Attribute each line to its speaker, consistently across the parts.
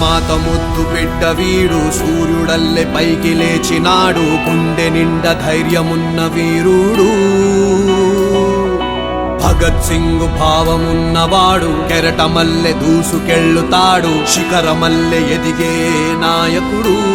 Speaker 1: మాత ముద్దు బిడ్డ వీడు. సూర్యుడల్లె పైకి లేచినాడు. గుండె నిండా ధైర్యమున్న వీరుడు. భగత్ సింగ్ భావమున్నవాడు. కెరటమల్లె దూసుకెళ్ళుతాడు. శిఖరమల్లె ఎదిగే నాయకుడు.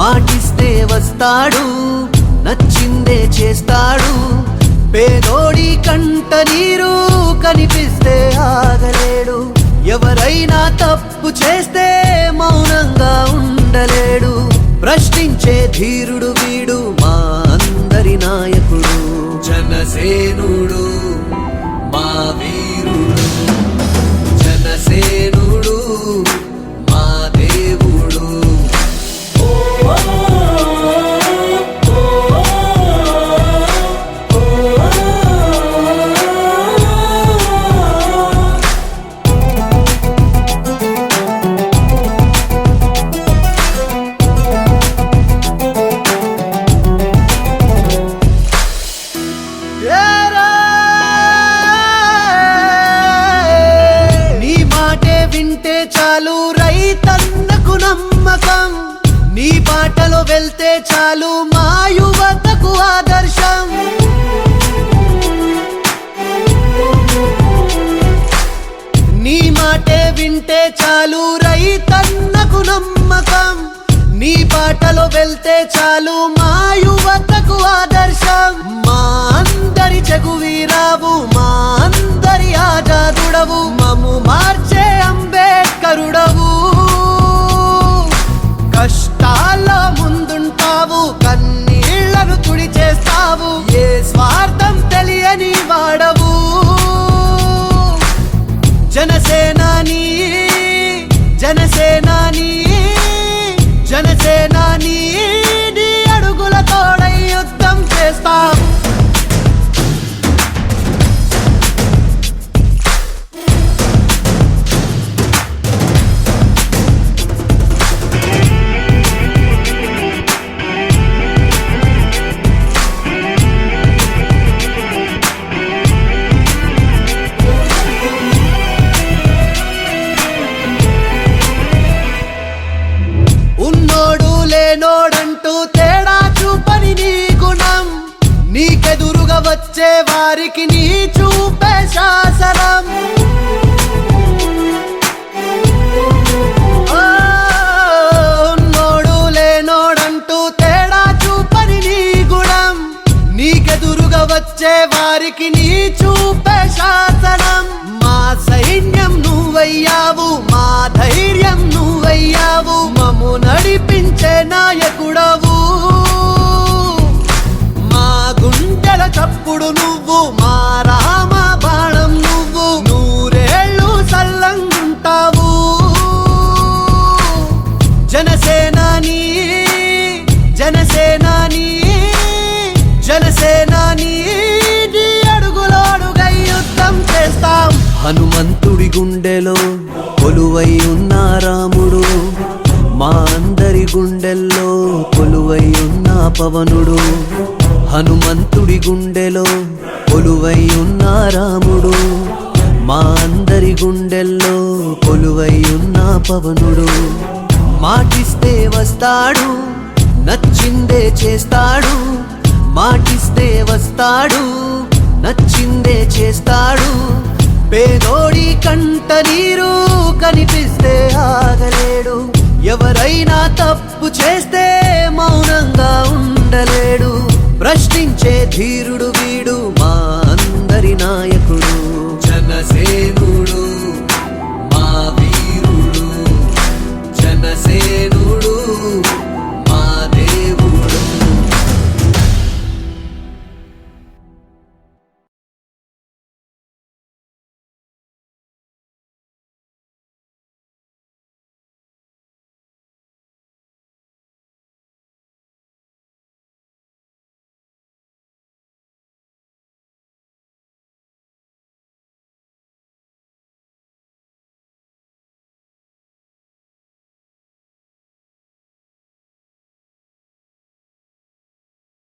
Speaker 1: మాటిస్తే వస్తాడు నచ్చిందే చేస్తాడు. పేదోడి కంట నీరు కనిపిస్తే ఆగలేడు. ఎవరైనా తప్పు చేస్తే మౌనంగా ఉండలేడు. ప్రశ్నించే ధీరుడు వెళ్తే చాలు మా యువతకు ఆదర్శం. నీ మాటే వింటే చాలు రైతన్నకు నమ్మకం. నీ బాటలో వెళ్తే చాలు మా యువతకు ఆదర్శం. మా అందరి చెగువీరావు మా అందరి ఆజాదుడవు మము మార్చే వచ్చే వారికి నీ చూపే శాసనం. చప్పుడు నువ్వు మా రామ బాణం నువ్వు నూరేళ్ళు సల్లంగుంటావు. జనసేనాని జనసేనాని జనసేనాని అడుగులోడుగై యుద్ధం చేస్తాం. హనుమంతుడి గుండెలో కొలువై ఉన్న రాముడు మా అందరి గుండెల్లో కొలువై ఉన్న పవనుడు. హనుమంతుడి గుండెలో కొలువై ఉన్న రాముడు. మా అందరి గుండెల్లో కొలువై ఉన్న పవనుడు. మాటిస్తే వస్తాడు నచ్చిందే చేస్తాడు. మాటిస్తే వస్తాడు నచ్చిందే చేస్తాడు. పేదోడి కంట నీరు కనిపిస్తే ఆగలేడు. ఎవరైనా తప్పు ధీరుడు వీడు మా అందరి నాయకుడు.